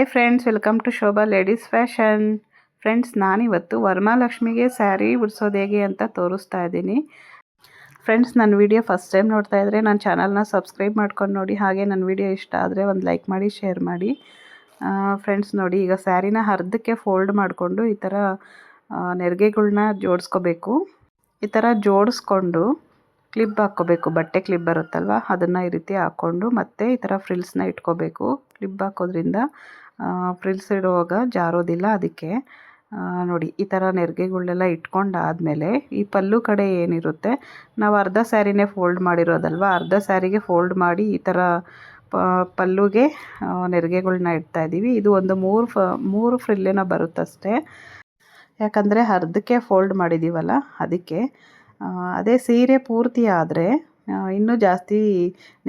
Hi friends welcome to Shobha ladies fashion friends ನಾನಿವತ್ತು ವರ್ಮಾಲಕ್ಷ್ಮಿಗೆ ಸ್ಯಾರಿ ಉಡ್ಸೋದು ಹೇಗೆ ಅಂತ ತೋರಿಸ್ತಾ ಇದ್ದೀನಿ. ಫ್ರೆಂಡ್ಸ್ ನನ್ನ ವಿಡಿಯೋ ಫಸ್ಟ್ ಟೈಮ್ ನೋಡ್ತಾ ಇದ್ದರೆ ನನ್ನ ಚಾನಲ್ನ ಸಬ್ಸ್ಕ್ರೈಬ್ ಮಾಡ್ಕೊಂಡು ನೋಡಿ. ಹಾಗೆ ನನ್ನ ವಿಡಿಯೋ ಇಷ್ಟ ಆದರೆ ಒಂದು ಲೈಕ್ ಮಾಡಿ ಶೇರ್ ಮಾಡಿ. ಫ್ರೆಂಡ್ಸ್ ನೋಡಿ, ಈಗ ಸ್ಯಾರಿನ ಅರ್ಧಕ್ಕೆ ಫೋಲ್ಡ್ ಮಾಡಿಕೊಂಡು ಈ ಥರ ನೆರಿಗೆಗಳನ್ನ ಜೋಡಿಸ್ಕೋಬೇಕು. ಈ ಥರ ಜೋಡಿಸ್ಕೊಂಡು ಕ್ಲಿಪ್ ಹಾಕ್ಕೋಬೇಕು. ಬಟ್ಟೆ ಕ್ಲಿಪ್ ಬರುತ್ತಲ್ವ? ಅದನ್ನು ಈ ರೀತಿ ಹಾಕ್ಕೊಂಡು ಮತ್ತೆ ಈ ಥರ ಫ್ರಿಲ್ಸ್ನ ಇಟ್ಕೋಬೇಕು. ಕ್ಲಿಪ್ ಹಾಕೋದ್ರಿಂದ ಫ್ರಿಲ್ಸ್ ಇಡುವಾಗ ಜಾರೋದಿಲ್ಲ ಅದಕ್ಕೆ. ನೋಡಿ, ಈ ಥರ ನೆರಿಗೆಗಳನ್ನೆಲ್ಲ ಇಟ್ಕೊಂಡಾದಮೇಲೆ ಈ ಪಲ್ಲು ಕಡೆ ಏನಿರುತ್ತೆ, ನಾವು ಅರ್ಧ ಸ್ಯಾರಿನೇ ಫೋಲ್ಡ್ ಮಾಡಿರೋದಲ್ವ, ಅರ್ಧ ಸ್ಯಾರಿಗೆ ಫೋಲ್ಡ್ ಮಾಡಿ ಈ ಥರ ಪಲ್ಲುಗೆ ನೆರಿಗೆಗಳನ್ನ ಇಡ್ತಾ ಇದ್ದೀವಿ ಇದು ಒಂದು ಮೂರು ಫ, ಮೂರು ಫ್ರಿಲ್ಲೇನೋ ಬರುತ್ತಷ್ಟೇ. ಯಾಕಂದರೆ ಅರ್ಧಕ್ಕೆ ಫೋಲ್ಡ್ ಮಾಡಿದ್ದೀವಲ್ಲ ಅದಕ್ಕೆ. ಅದೇ ಸೀರೆ ಪೂರ್ತಿ ಆದರೆ ಇನ್ನೂ ಜಾಸ್ತಿ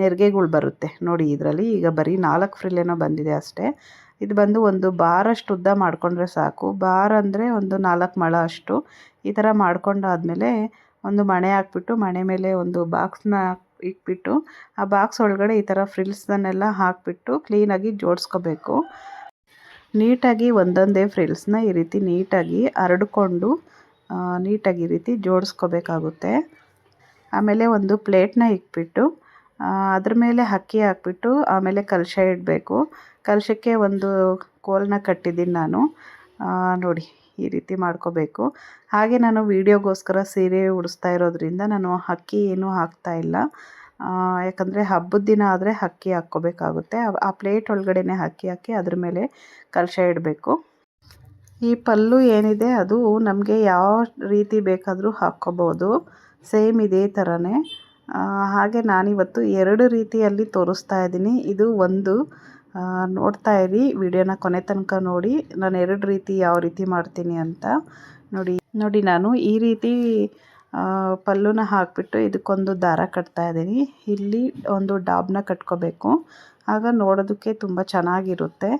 ನೆರಿಗೆಗಳು ಬರುತ್ತೆ. ನೋಡಿ, ಇದರಲ್ಲಿ ಈಗ ಬರೀ ನಾಲ್ಕು ಫ್ರಿಲ್ಲೇನೋ ಬಂದಿದೆ ಅಷ್ಟೇ. ಇದು ಬಂದು ಒಂದು ಬಾರಷ್ಟು ಉದ್ದ ಮಾಡಿಕೊಂಡ್ರೆ ಸಾಕು. ಬಾರ್ ಅಂದರೆ ಒಂದು ನಾಲ್ಕು ಮೊಳ ಅಷ್ಟು. ಈ ಥರ ಮಾಡ್ಕೊಂಡಾದಮೇಲೆ ಒಂದು ಮಣೆ ಹಾಕ್ಬಿಟ್ಟು, ಮಣೆ ಮೇಲೆ ಒಂದು ಬಾಕ್ಸ್ನ ಇಟ್ಬಿಟ್ಟು, ಆ ಬಾಕ್ಸ್ ಒಳಗಡೆ ಈ ಥರ ಫ್ರಿಲ್ಸ್ನೆಲ್ಲ ಹಾಕಿಬಿಟ್ಟು ಕ್ಲೀನಾಗಿ ಜೋಡಿಸ್ಕೋಬೇಕು. ನೀಟಾಗಿ ಒಂದೊಂದೇ ಫ್ರಿಲ್ಸ್ನ ಈ ರೀತಿ ನೀಟಾಗಿ ಹರಡ್ಕೊಂಡು ನೀಟಾಗಿ ಈ ರೀತಿ ಜೋಡಿಸ್ಕೋಬೇಕಾಗುತ್ತೆ. ಆಮೇಲೆ ಒಂದು ಪ್ಲೇಟ್ನ ಇಕ್ಬಿಟ್ಟು ಅದ್ರ ಮೇಲೆ ಅಕ್ಕಿ ಹಾಕ್ಬಿಟ್ಟು ಆಮೇಲೆ ಕಲಶ ಇಡಬೇಕು. ಕಲಶಕ್ಕೆ ಒಂದು ಕೋಲನ್ನ ಕಟ್ಟಿದ್ದೀನಿ ನಾನು. ನೋಡಿ, ಈ ರೀತಿ ಮಾಡ್ಕೋಬೇಕು. ಹಾಗೆ ನಾನು ವೀಡಿಯೋಗೋಸ್ಕರ ಸೀರೆ ಉಡಿಸ್ತಾ ಇರೋದ್ರಿಂದ ನಾನು ಅಕ್ಕಿ ಏನೂ ಹಾಕ್ತಾ ಇಲ್ಲ. ಯಾಕಂದರೆ ಹಬ್ಬದ ದಿನ ಆದರೆ ಅಕ್ಕಿ ಹಾಕ್ಕೋಬೇಕಾಗುತ್ತೆ. ಆ ಪ್ಲೇಟ್ ಒಳಗಡೆನೆ ಅಕ್ಕಿ ಹಾಕಿ ಅದ್ರ ಮೇಲೆ ಕಲಶ ಇಡಬೇಕು. ಈ ಪಲ್ಲು ಏನಿದೆ ಅದು ನಮಗೆ ಯಾವ ರೀತಿ ಬೇಕಾದರೂ ಹಾಕ್ಕೋಬೋದು. ಸೇಮ್ ಇದೇ ಥರನೇ ಹಾಗೆ ನಾನಿವತ್ತು ಎರಡು ರೀತಿಯಲ್ಲಿ ತೋರಿಸ್ತಾ ಇದ್ದೀನಿ. ಇದು ಒಂದು ನೋಡ್ತಾ ಇರಿ, ವಿಡಿಯೋನ ಕೊನೆ ತನಕ ನೋಡಿ, ನಾನು ಎರಡು ರೀತಿ ಯಾವ ರೀತಿ ಮಾಡ್ತೀನಿ ಅಂತ. ನೋಡಿ ನೋಡಿ ನಾನು ಈ ರೀತಿ ಪಲ್ಲುನ ಹಾಕಿಬಿಟ್ಟು ಇದಕ್ಕೊಂದು ದಾರ ಕಟ್ತಾ ಇದ್ದೀನಿ. ಇಲ್ಲಿ ಒಂದು ಡಾಬ್ನ ಕಟ್ಕೋಬೇಕು. ಆಗ ನೋಡೋದಕ್ಕೆ ತುಂಬ ಚೆನ್ನಾಗಿರುತ್ತೆ.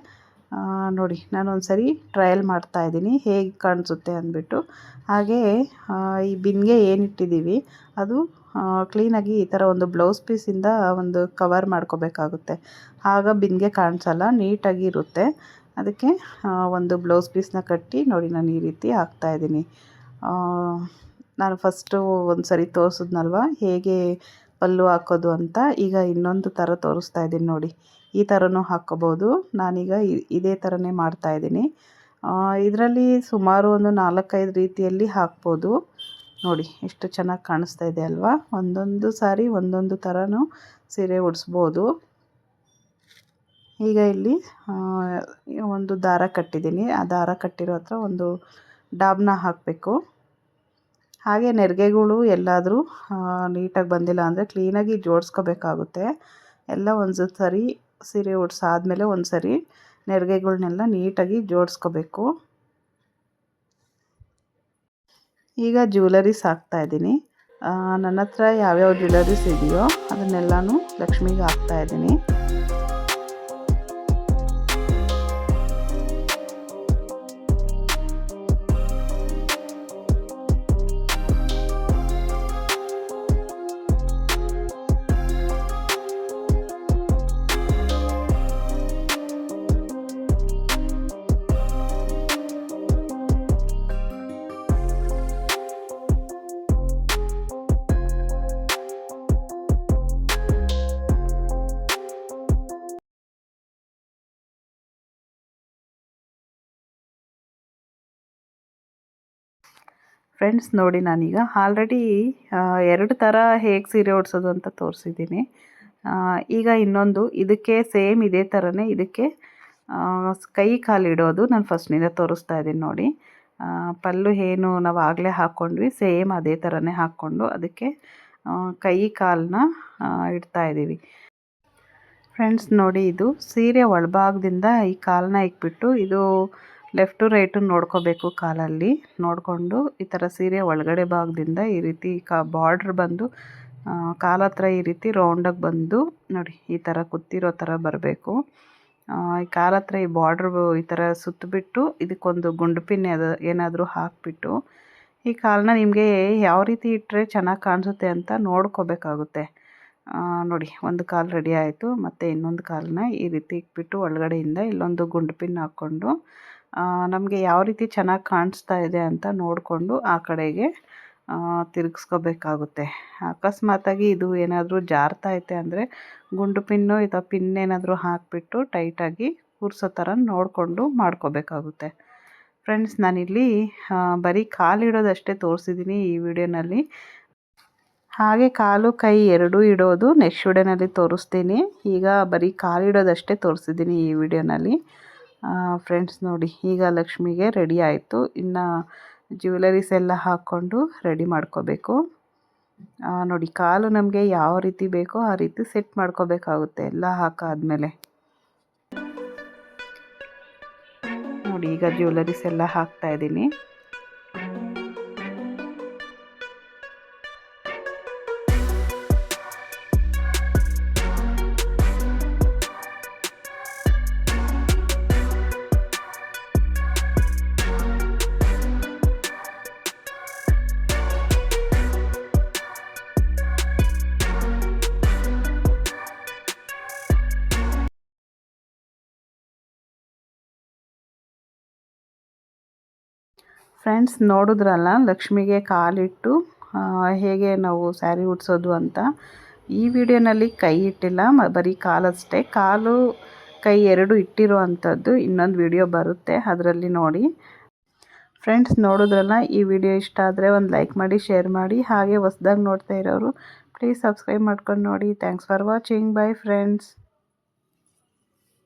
ನೋಡಿ ನಾನು ಒಂದು ಸರಿ ಟ್ರಯಲ್ ಇದ್ದೀನಿ. ಹೇಗೆ ಕಾಣಿಸುತ್ತೆ ಅಂದ್ಬಿಟ್ಟು. ಹಾಗೇ ಈ ಬಿನ್ಗೆ ಏನಿಟ್ಟಿದ್ದೀವಿ, ಅದು ಕ್ಲೀನಾಗಿ ಈ ಥರ ಒಂದು ಬ್ಲೌಸ್ ಪೀಸಿಂದ ಒಂದು ಕವರ್ ಮಾಡ್ಕೋಬೇಕಾಗುತ್ತೆ. ಆಗ ಬಿನ್ಗೆ ಕಾಣಿಸಲ್ಲ, ನೀಟಾಗಿ ಇರುತ್ತೆ. ಅದಕ್ಕೆ ಒಂದು ಬ್ಲೌಸ್ ಪೀಸ್ನ ಕಟ್ಟಿ, ನೋಡಿ, ನಾನು ಈ ರೀತಿ ಹಾಕ್ತಾಯಿದ್ದೀನಿ ನಾನು ಫಸ್ಟು ಒಂದು ಸರಿ ತೋರಿಸಿದ್ನಲ್ವ, ಹೇಗೆ ಪಲ್ಲು ಹಾಕೋದು ಅಂತ. ಈಗ ಇನ್ನೊಂದು ಥರ ತೋರಿಸ್ತಾ ಇದ್ದೀನಿ ನೋಡಿ. ಈ ಥರನೂ ಹಾಕ್ಕೋಬೋದು. ನಾನೀಗ ಇದೇ ಥರನೇ ಮಾಡ್ತಾಯಿದ್ದೀನಿ ಇದರಲ್ಲಿ ಸುಮಾರು ಒಂದು ನಾಲ್ಕೈದು ರೀತಿಯಲ್ಲಿ ಹಾಕ್ಬೋದು. ನೋಡಿ, ಎಷ್ಟು ಚೆನ್ನಾಗಿ ಕಾಣಿಸ್ತಾ ಇದೆ ಅಲ್ವಾ? ಒಂದೊಂದು ಸಾರಿ ಒಂದೊಂದು ಥರನೂ ಸೀರೆ ಉಡಿಸ್ಬೋದು. ಈಗ ಇಲ್ಲಿ ಒಂದು ದಾರ ಕಟ್ಟಿದ್ದೀನಿ. ಆ ದಾರ ಕಟ್ಟಿರೋ ಹತ್ರ ಒಂದು ಡಾಬ್ನ ಹಾಕಬೇಕು. ಹಾಗೆ ನೆರಿಗೆಗಳು ಎಲ್ಲಾದರೂ ನೀಟಾಗಿ ಬಂದಿಲ್ಲ ಅಂದರೆ ಕ್ಲೀನಾಗಿ ಜೋಡಿಸ್ಕೋಬೇಕಾಗುತ್ತೆ. ಎಲ್ಲ ಒಂದು ಸರಿ ಸೀರೆ ಉಡ್ಸಾದ್ಮೇಲೆ ಒಂದು ಸರಿ ನೆರಿಗೆಗಳನ್ನೆಲ್ಲ ನೀಟಾಗಿ ಜೋಡಿಸ್ಕೋಬೇಕು. ಈಗ ಜ್ಯುವೆಲರೀಸ್ ಹಾಕ್ತಾಯಿದ್ದೀನಿ ನನ್ನ ಹತ್ರ ಯಾವ್ಯಾವ ಜ್ಯುವೆಲರೀಸ್ ಇದೆಯೋ ಅದನ್ನೆಲ್ಲನೂ ಲಕ್ಷ್ಮಿಗೆ ಹಾಕ್ತಾಯಿದ್ದೀನಿ ಫ್ರೆಂಡ್ಸ್ ನೋಡಿ ನಾನೀಗ ಆಲ್ರೆಡಿ ಎರಡು ಥರ ಹೇಗೆ ಸೀರೆ ಉಡ್ಸೋದು ಅಂತ ತೋರಿಸಿದ್ದೀನಿ. ಈಗ ಇನ್ನೊಂದು, ಇದಕ್ಕೆ ಸೇಮ್ ಇದೇ ಥರನೇ ಇದಕ್ಕೆ ಕೈ ಕಾಲಿಡೋದು ನಾನು ಫಸ್ಟ್ನಿಂದ ತೋರಿಸ್ತಾ ಇದ್ದೀನಿ ನೋಡಿ. ಪಲ್ಲು ಏನು ನಾವು ಆಗಲೇ ಹಾಕ್ಕೊಂಡ್ವಿ ಸೇಮ್ ಅದೇ ಥರನೇ ಹಾಕ್ಕೊಂಡು ಅದಕ್ಕೆ ಕೈ ಕಾಲನ್ನ ಇಡ್ತಾ ಇದ್ದೀವಿ ಫ್ರೆಂಡ್ಸ್ ನೋಡಿ ಇದು ಸೀರೆ ಒಳಭಾಗದಿಂದ ಈ ಕಾಲನ್ನ ಇಕ್ಬಿಟ್ಟು ಇದು ಲೆಫ್ಟು ರೈಟು ನೋಡ್ಕೋಬೇಕು ಕಾಲಲ್ಲಿ. ನೋಡಿಕೊಂಡು ಈ ಥರ ಸೀರೆ ಒಳಗಡೆ ಭಾಗದಿಂದ ಈ ರೀತಿ ಕಾ ಬಾರ್ಡ್ರ್ ಬಂದು ಕಾಲ ಹತ್ರ ಈ ರೀತಿ ರೌಂಡಾಗಿ ಬಂದು ನೋಡಿ ಈ ಥರ ಕುತ್ತಿರೋ ಥರ ಬರಬೇಕು. ಈ ಕಾಲ ಹತ್ರ ಈ ಬಾರ್ಡ್ರ್ ಈ ಥರ ಸುತ್ತಬಿಟ್ಟು ಇದಕ್ಕೊಂದು ಗುಂಡು ಪಿನ್ ಅದು ಏನಾದರೂ ಹಾಕಿಬಿಟ್ಟು ಈ ಕಾಲನ್ನ ನಿಮಗೆ ಯಾವ ರೀತಿ ಇಟ್ಟರೆ ಚೆನ್ನಾಗಿ ಕಾಣಿಸುತ್ತೆ ಅಂತ ನೋಡ್ಕೋಬೇಕಾಗುತ್ತೆ. ನೋಡಿ ಒಂದು ಕಾಲು ರೆಡಿ ಆಯಿತು. ಮತ್ತು ಇನ್ನೊಂದು ಕಾಲನ್ನ ಈ ರೀತಿ ಇಟ್ಬಿಟ್ಟು ಒಳಗಡೆಯಿಂದ ಇಲ್ಲೊಂದು ಗುಂಡು ಪಿನ್ ಹಾಕ್ಕೊಂಡು ನಮಗೆ ಯಾವ ರೀತಿ ಚೆನ್ನಾಗಿ ಕಾಣಿಸ್ತಾ ಇದೆ ಅಂತ ನೋಡಿಕೊಂಡು ಆ ಕಡೆಗೆ ತಿರುಗಿಸ್ಕೋಬೇಕಾಗುತ್ತೆ. ಅಕಸ್ಮಾತಾಗಿ ಇದು ಏನಾದರೂ ಐತೆ ಅಂದರೆ ಗುಂಡು ಪಿನ್ನು ಅಥವಾ ಪಿನ್ ಏನಾದರೂ ಹಾಕಿಬಿಟ್ಟು ಟೈಟಾಗಿ ಕೂರಿಸೋ ಥರ ನೋಡಿಕೊಂಡು ಮಾಡ್ಕೋಬೇಕಾಗುತ್ತೆ. ಫ್ರೆಂಡ್ಸ್, ನಾನಿಲ್ಲಿ ಬರೀ ಕಾಲಿಡೋದಷ್ಟೇ ತೋರಿಸಿದ್ದೀನಿ ಈ ವಿಡಿಯೋನಲ್ಲಿ. ಹಾಗೆ ಕಾಲು, ಕೈ ಎರಡೂ ಇಡೋದು ನೆಕ್ಸ್ಟ್ ವಿಡಿಯೋನಲ್ಲಿ ತೋರಿಸ್ತೀನಿ. ಈಗ ಬರೀ ಕಾಲಿಡೋದಷ್ಟೇ ತೋರಿಸಿದ್ದೀನಿ ಈ ವಿಡಿಯೋನಲ್ಲಿ. ಫ್ರೆಂಡ್ಸ್ ನೋಡಿ, ಈಗ ಲಕ್ಷ್ಮಿಗೆ ರೆಡಿ ಆಯಿತು. ಇನ್ನು ಜ್ಯುವೆಲರೀಸ್ ಎಲ್ಲ ಹಾಕ್ಕೊಂಡು ರೆಡಿ ಮಾಡ್ಕೋಬೇಕು. ನೋಡಿ, ಕಾಲು ನಮಗೆ ಯಾವ ರೀತಿ ಬೇಕೋ ಆ ರೀತಿ ಸೆಟ್ ಮಾಡ್ಕೋಬೇಕಾಗುತ್ತೆ ಎಲ್ಲ ಹಾಕಾದ್ಮೇಲೆ. ನೋಡಿ, ಈಗ ಜ್ಯುವೆಲರೀಸ್ ಎಲ್ಲ ಹಾಕ್ತಾ ಇದ್ದೀನಿ. ಫ್ರೆಂಡ್ಸ್ ನೋಡಿದ್ರಲ್ಲ, ಲಕ್ಷ್ಮಿಗೆ ಕಾಲಿಟ್ಟು ಹೇಗೆ ನಾವು ಸ್ಯಾರಿ ಉಡ್ಸೋದು ಅಂತ. ಈ ವಿಡಿಯೋನಲ್ಲಿ ಕೈ ಇಟ್ಟಿಲ್ಲ ಬರೀ ಕಾಲಷ್ಟೇ. ಕಾಲು, ಕೈ ಎರಡು ಇಟ್ಟಿರೋ ಅಂಥದ್ದು ಇನ್ನೊಂದು ವಿಡಿಯೋ ಬರುತ್ತೆ, ಅದರಲ್ಲಿ ನೋಡಿ. ಫ್ರೆಂಡ್ಸ್ ನೋಡಿದ್ರಲ್ಲ, ಈ ವಿಡಿಯೋ ಇಷ್ಟ ಆದರೆ ಒಂದು ಲೈಕ್ ಮಾಡಿ, ಶೇರ್ ಮಾಡಿ, ಹಾಗೆ ಹೊಸ್ದಾಗಿ ನೋಡ್ತಾ ಇರೋರು, ಪ್ಲೀಸ್ ಸಬ್ಸ್ಕ್ರೈಬ್ ಮಾಡ್ಕೊಂಡು ನೋಡಿ. Thanks for watching bye friends